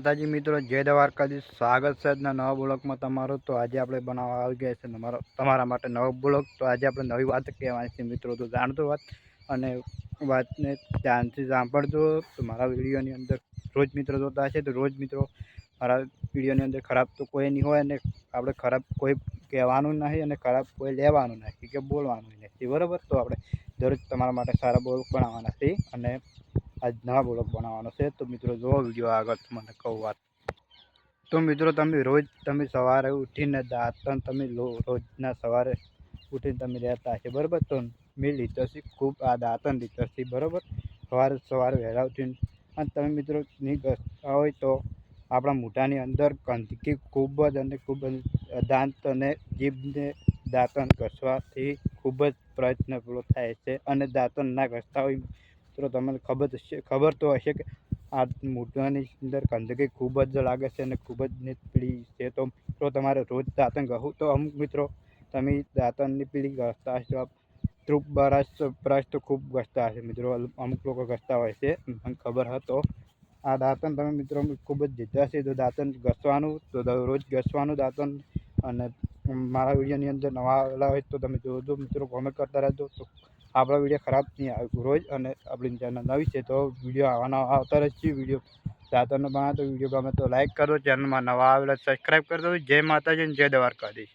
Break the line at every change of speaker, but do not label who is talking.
માતાજી મિત્રો, જય દ્વારકાજી સ્વાગત છે આજના નવા બ્લોગમાં તમારું. તો આજે આપણે બનાવવા આવી ગયા છે તમારો, તમારા માટે નવો બ્લોગ. તો આજે આપણે નવી વાત કહેવાની છે મિત્રો, તો જાણતો વાત અને વાતને ધ્યાનથી સાંભળજો. તો મારા વિડીયોની અંદર રોજ મિત્રો જોતા હશે, તો રોજ મિત્રો મારા વિડીયોની અંદર ખરાબ તો કોઈ નહીં હોય અને આપણે ખરાબ કોઈ કહેવાનું નહીં અને ખરાબ કોઈ લેવાનું નથી કે બોલવાનું નથી બરાબર? તો આપણે દરરોજ તમારા માટે સારા બ્લોગ બનાવવાના છે અને આજ નવા બ્લોગ બનાવવાનો છે. તો મિત્રો જુઓ વીડિયો આગળ મને કહું વાત. તો મિત્રો તમે રોજ તમે સવારે ઉઠીને દાંતણ તમે રોજના સવારે ઉઠીને તમે રહેતા છે બરાબર? તો મેં લીધો છે ખૂબ, આ દાંતણ લીધો છે, બરાબર? સવારે સવારે વહેલા ઉઠીને અને તમે મિત્રો નહીં ઘસતા હોય તો આપણા મોઢાની અંદર ગંદકી ખૂબ જ અને ખૂબ જ દાંત અને જીભને દાંતણ ઘસવાથી ખૂબ જ પ્રયત્નપૂર્વક થાય છે અને દાંતણ ના ઘસતા હોય તો તમને ખબર હશે ખબર તો હશે કે આ મોઢાની અંદર ગંદકી ખૂબ જ લાગે છે અને ખૂબ જ પીળી છે. તો મિત્રો, તમારે રોજ દાંતણ ગહું તો અમુક મિત્રો, તમે દાંતણની પીળી ઘસતા હશો ધ્રુપ બ્રશ બ્રશ તો ખૂબ ઘસતા હશે મિત્રો અમુક લોકો ઘસતા હોય છે. મને ખબર હતો. આ દાંતણ તમે મિત્રો ખૂબ જ જીતા છે. તો દાંતણ ઘસવાનું, તો રોજ ઘસવાનું દાંતણ અને મારા વિડીયોની અંદર નવા આવેલા હોય તો તમે જોજો. મિત્રો કોમેન્ટ કરતા રહેજો. તો આપણા વીડિયો ખરાબ નહીં આવે રોજ અને આપણી ચેનલ નવી છે તો વીડિયો આવવાના આવતા રહેશે વીડિયો દાંતણનો બનાવે તો વીડિયો ગમે તો લાઈક કરો. ચેનલમાં નવા આવેલા સબસ્ક્રાઈબ કરી દો. જય માતાજી જય દ્વારકાધીશ.